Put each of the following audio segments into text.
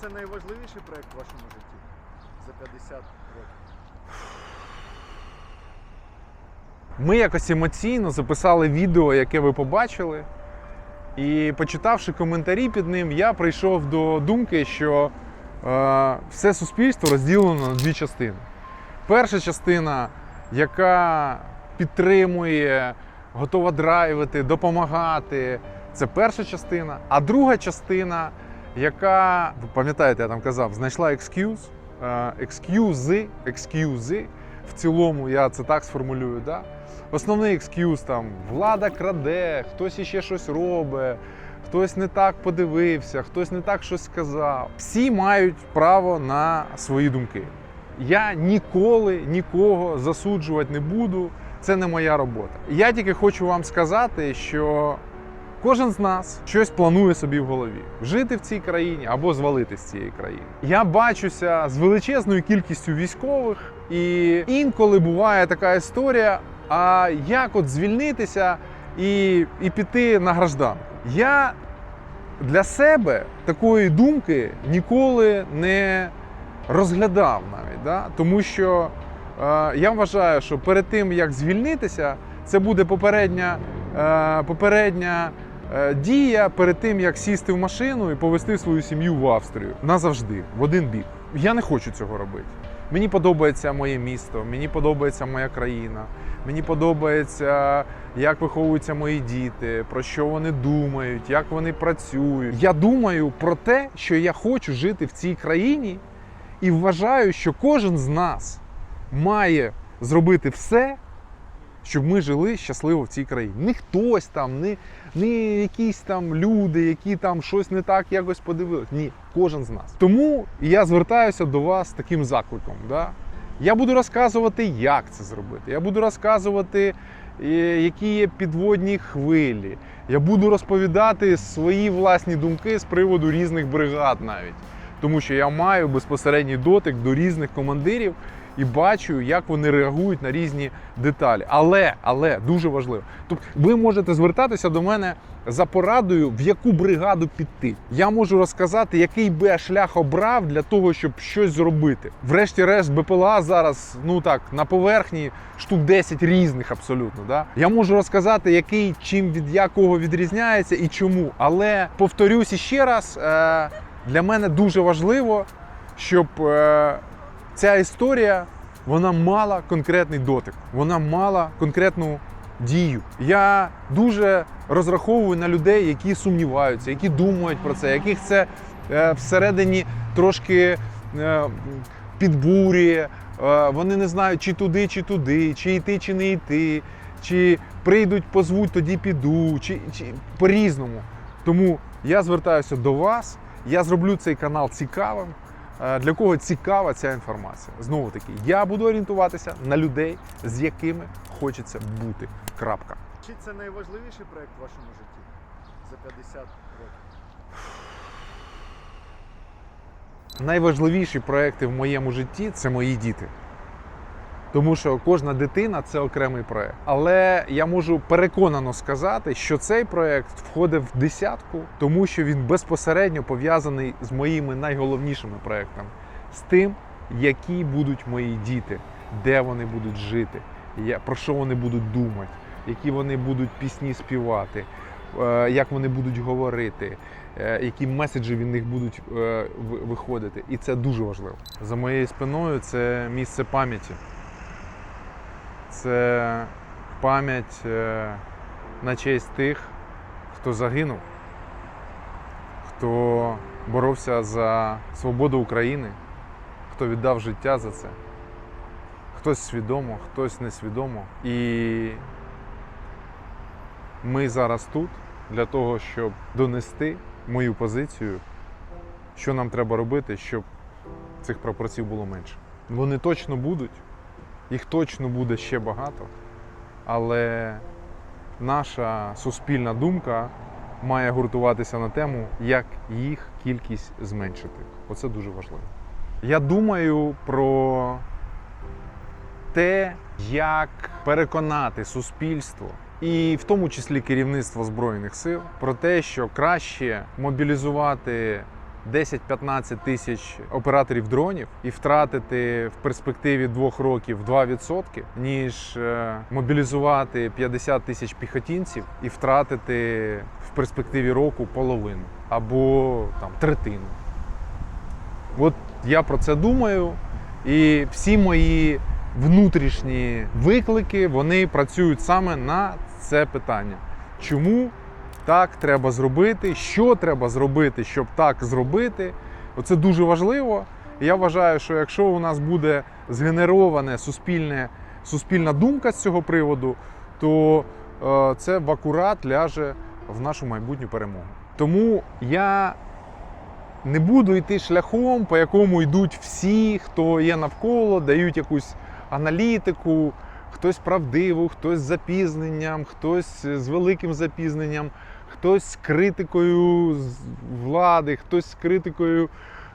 це найважливіший проєкт в вашому житті за 50 років? Ми якось емоційно записали відео, яке ви побачили. І почитавши коментарі під ним, я прийшов до думки, що е, все суспільство розділено на дві частини. Перша частина, яка підтримує, готова драйвити, допомагати, це перша частина. А друга частина, яка, ви пам'ятаєте, я там казав, знайшла екскюз, е, екскюзи, екскюзи. В цілому я це так сформулюю. Да? Основний екскюз там влада краде, хтось іще щось робить, хтось не так подивився, хтось не так щось сказав. Всі мають право на свої думки. Я ніколи нікого засуджувати не буду. Це не моя робота. Я тільки хочу вам сказати, що кожен з нас щось планує собі в голові: жити в цій країні або звалити з цієї країни. Я бачуся з величезною кількістю військових, і інколи буває така історія. А як от звільнитися і, і піти на гражданку? Я для себе такої думки ніколи не розглядав навіть. Да? Тому що е, я вважаю, що перед тим як звільнитися, це буде попередня, е, попередня дія перед тим, як сісти в машину і повезти свою сім'ю в Австрію назавжди, в один бік. Я не хочу цього робити. Мені подобається моє місто, мені подобається моя країна. Мені подобається, як виховуються мої діти, про що вони думають, як вони працюють. Я думаю про те, що я хочу жити в цій країні, і вважаю, що кожен з нас має зробити все, щоб ми жили щасливо в цій країні. Не хтось там, не, не якісь там люди, які там щось не так якось подивились. Ні, кожен з нас. Тому я звертаюся до вас таким закликом. Да? Я буду розказувати, як це зробити. Я буду розказувати, е, які є підводні хвилі. Я буду розповідати свої власні думки з приводу різних бригад навіть. Тому що я маю безпосередній дотик до різних командирів і бачу, як вони реагують на різні деталі. Але, але дуже важливо. Тобто ви можете звертатися до мене за порадою, в яку бригаду піти. Я можу розказати, який би я шлях обрав для того, щоб щось зробити. Врешті-решт, БПЛА зараз, ну так, на поверхні штук 10 різних абсолютно. Да? Я можу розказати, який чим від якого відрізняється і чому. Але повторюсь іще раз, е, для мене дуже важливо, щоб е, ця історія вона мала конкретний дотик, вона мала конкретну дію. Я дуже розраховую на людей, які сумніваються, які думають про це, яких це е, всередині трошки е, підбурює. Е, вони не знають, чи туди, чи туди, чи йти, чи не йти, чи прийдуть, позвуть, тоді піду, чи, чи по-різному. Тому я звертаюся до вас. Я зроблю цей канал цікавим. Для кого цікава ця інформація? Знову таки, я буду орієнтуватися на людей, з якими хочеться бути. Крапка. Чи це найважливіший проект в вашому житті за 50 років? Найважливіші проекти в моєму житті це мої діти. Тому що кожна дитина це окремий проект. Але я можу переконано сказати, що цей проект входить в десятку, тому що він безпосередньо пов'язаний з моїми найголовнішими проектами, з тим, які будуть мої діти, де вони будуть жити, про що вони будуть думати, які вони будуть пісні співати, е, як вони будуть говорити, е, які меседжі від них будуть е, виходити. І це дуже важливо. За моєю спиною це місце пам'яті. Це пам'ять е, на честь тих, хто загинув, хто боровся за свободу України, хто віддав життя за це. Хтось свідомо, хтось несвідомо. І ми зараз тут для того, щоб донести мою позицію, що нам треба робити, щоб цих пропорцій було менше. Вони точно будуть, їх точно буде ще багато, але наша суспільна думка має гуртуватися на тему, як їх кількість зменшити. Оце дуже важливо. Я думаю про те, як переконати суспільство, і в тому числі керівництво Збройних сил, про те, що краще мобілізувати 10-15 тисяч операторів дронів і втратити в перспективі двох років 2%, ніж е, мобілізувати 50 тисяч піхотінців і втратити в перспективі року половину або там третину. От я про це думаю, і всі мої внутрішні виклики вони працюють саме на це питання. Чому так треба зробити? Що треба зробити, щоб так зробити? Оце дуже важливо. Я вважаю, що якщо у нас буде згенероване суспільне, суспільна думка з цього приводу, то е, це в акурат ляже в нашу майбутню перемогу. Тому я не буду йти шляхом, по якому йдуть всі, хто є навколо, дають якусь аналітику, хтось правдиву, хтось з запізненням, хтось з великим запізненням, хтось з критикою влади, хтось з критикою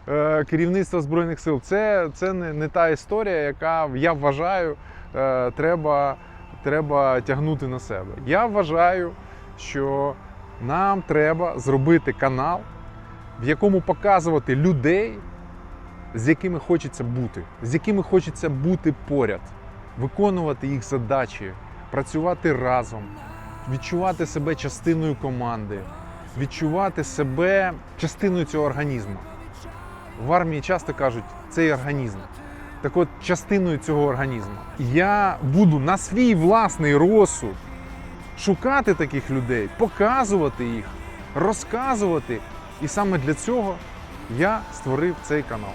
е, керівництва Збройних сил. Це, це не, не та історія, яка я вважаю, е, треба, треба тягнути на себе. Я вважаю, що нам треба зробити канал, в якому показувати людей, з якими хочеться бути, з якими хочеться бути поряд, виконувати їх задачі, працювати разом, відчувати себе частиною команди, відчувати себе частиною цього організму. В армії часто кажуть, цей організм. Так от, частиною цього організму. Я буду на свій власний розсуд шукати таких людей, показувати їх, розказувати. І саме для цього я створив цей канал.